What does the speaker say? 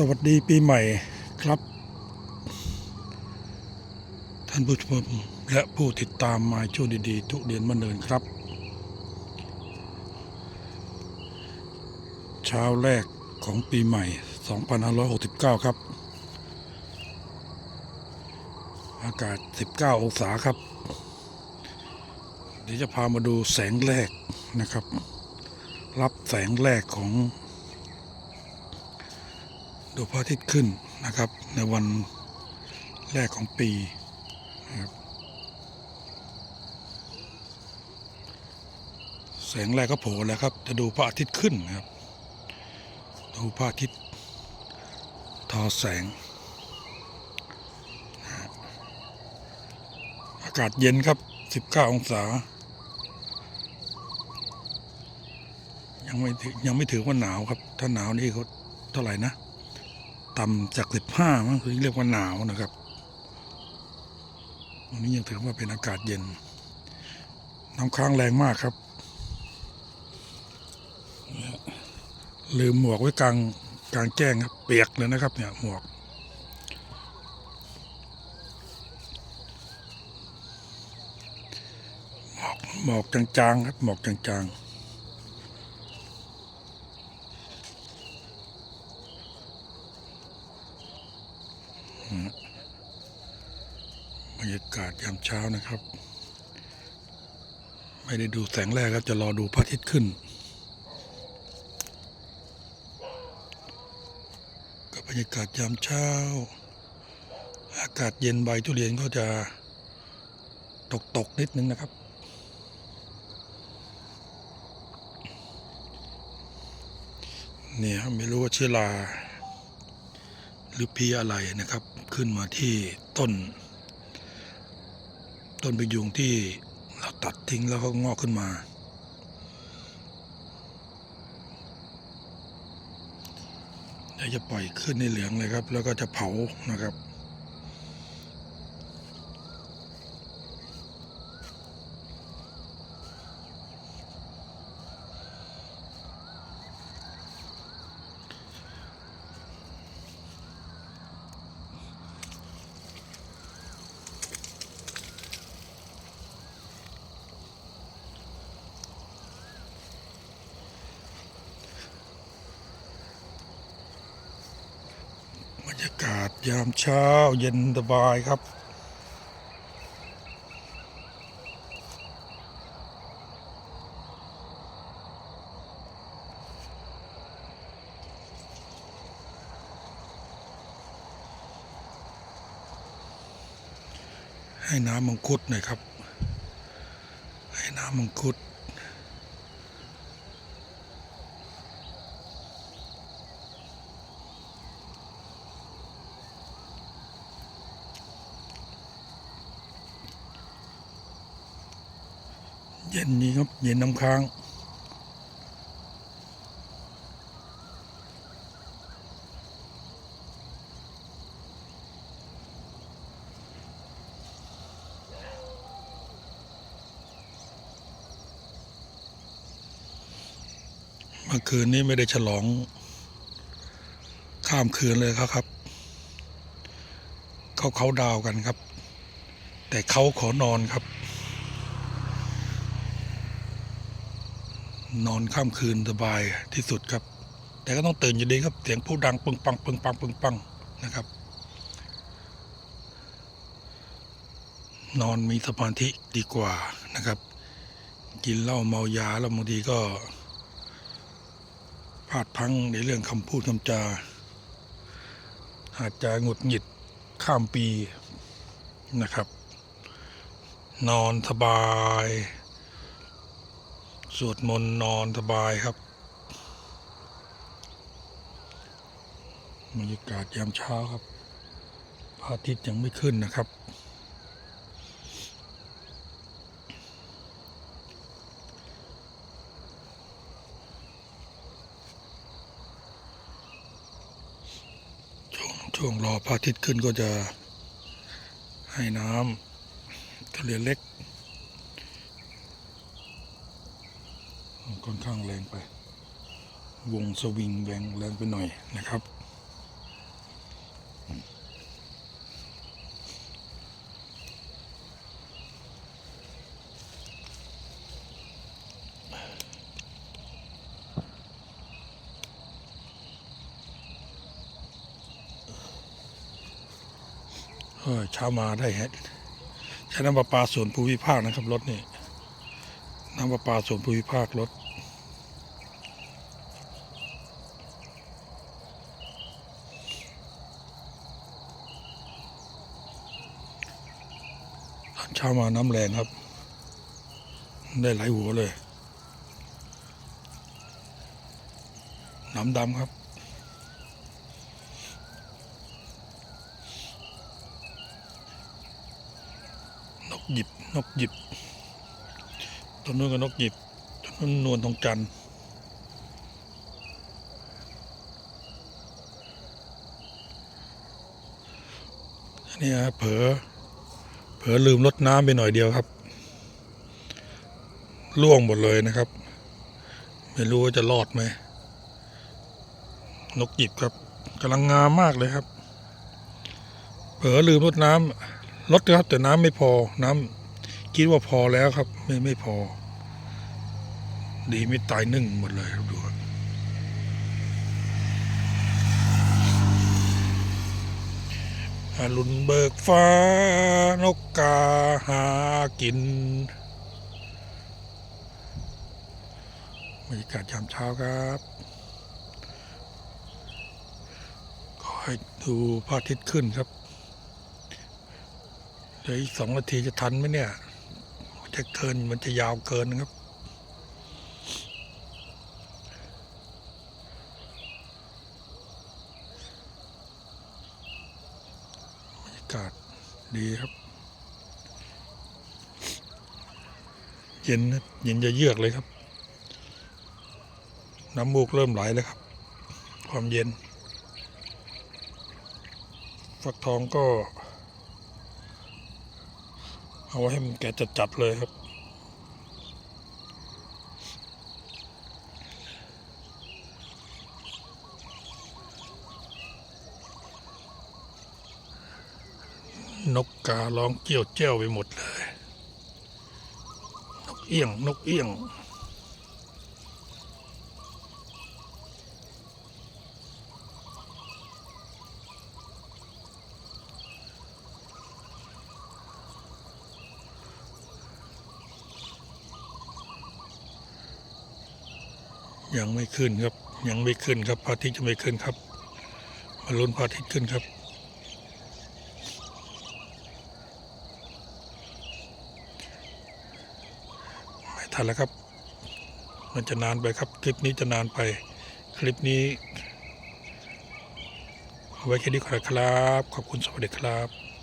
สวัสดีปีใหม่ครับ ท่านผู้ชมและผู้ติดตามมาช่วงดีๆ ทุกเดือนมาเนินครับ เช้าแรกของปีใหม่ 2569 ครับ อากาศ 19 องศาครับ เดี๋ยวจะพามาดูแสงแรกนะครับ รับแสงแรกของ ดูพระอาทิตย์ขึ้นนะครับ ในวันแรกของปีนะครับแสงแรกก็โผล่แล้วครับ จะดูพระอาทิตย์ขึ้นนะครับ ดูพระอาทิตย์ทอแสง อากาศเย็นครับ 19 องศา ยังไม่ยังไม่ถือว่าหนาวครับ ถ้าหนาวนี่เขาเท่าไหร่นะ ต่ำจากสิบห้ามั้งคือเรียกว่าหนาวนะครับวันนี้ยังถือว่าเป็นอากาศเย็น น้ำค้างแรงมากครับ ลืมหมวกไว้กลางกลางแจ้งครับ เปียกเลยนะครับ เนี่ยหมวกหมอกหมอกจางๆครับหมอกจางๆ รรยากาศยามเช้านะครับ ไม่ได้ดูแสงแรกครับจะรอดูพระอาทิตย์ขึ้น กับบรรยากาศยามเช้า อากาศเย็นใบทุเรียนก็จะตกตกๆนิดนึงนะครับเนี่ยไม่รู้ว่าเชื้อราหรือพีอะไรนะครับ ขึ้นมาที่ต้น ต้นพยุงที่เราตัดทิ้งแล้วก็งอกขึ้นมา เดี๋ยวจะปล่อยขึ้นในเหลืองเลยครับ แล้วก็จะเผานะครับ ยามเช้าเย็นสบายครับ ให้น้ำมังคุดหน่อยครับ ให้น้ำมังคุด เย็นนี้ครับ เย็นน้ำค้างเมื่อคืนนี้ไม่ได้ฉลอง ข้ามคืนเลยครับครับ เขาเขาดาวกันครับ แต่เขาขอนอนครับ นอนข้ามคืนสบายที่สุดครับ แต่ก็ต้องตื่นอยู่ดีครับ เสียงผู้ดังปึงปังปึงปังปึงปังนะครับ นอนมีสมาธิดีกว่านะครับ กินเหล้าเมายาแล้วบางทีก็พลาดพังในเรื่องคำพูดคำจา อาจจะหงุดหงิดข้ามปีนะครับ นอนสบาย สวดมนต์นอนสบายครับบรรยากาศยามเช้าครับพระอาทิตย์ยังไม่ขึ้นนะครับ ช่วงช่วงรอพระอาทิตย์ขึ้นก็จะให้น้ำทะเลเล็ก วงสวิงแรงแรงไปหน่อยนะครับ เออเช้ามาได้ฮะใช้น้ำประปาส่วนภูมิภาคนะครับรถนี่น้ำประปาส่วนภูมิภาครถ เช้ามาน้ำแรงครับ ได้หลายหัวเลยน้ำดำครับ นกหยิบ นกหยิบต้นนู้นก็นกหยิบต้นนู้นนวลทองจันทร์อันนี้ฮะเผลอ ผลอลืมรดน้ำไปหน่อยเดียวครับล่วงหมดเลยนะครับ ไม่รู้ว่าจะรอดไหมนกหยิบครับกำลังงามมากเลยครับ เผลอลืมรดน้ำลดครับ แต่น้ำไม่พอน้ำคิดว่าพอแล้วครับ ไม่ไม่พอ ดีไม่ตายนึ่งหมดเลยครับดูครับอรุณเบิกฟ้านก กาหากินบรรยากาศยามเช้าครับ ขอให้ดูพระอาทิตย์ขึ้นครับ เดี๋ยวอีกสองนาทีจะทันไหมเนี่ย มันจะเกินมันจะยาวเกินครับบรรยากาศดีครับ เย็นนะเย็นจะเยือกเลยครับ น้ำมูกเริ่มไหลแล้วครับ ความเย็น ฟักทองก็ เอาไว้ให้มันแก่จัดๆเลยครับนกการ้องเกี้ยวเจ้วไปหมดเลย เอี้ยง นกเอี้ยง ยังไม่ขึ้นครับ ยังไม่ขึ้นครับพระอาทิตย์จะไม่ขึ้นครับ มาลุ้นพระอาทิตย์ขึ้นครับ่ทันแล้วครับ มันจะนานไปครับ คลิปนี้จะนานไป คลิปนี้เอาไว้แค่นี้ก่อนครับ ขอบคุณสวัสดีครับ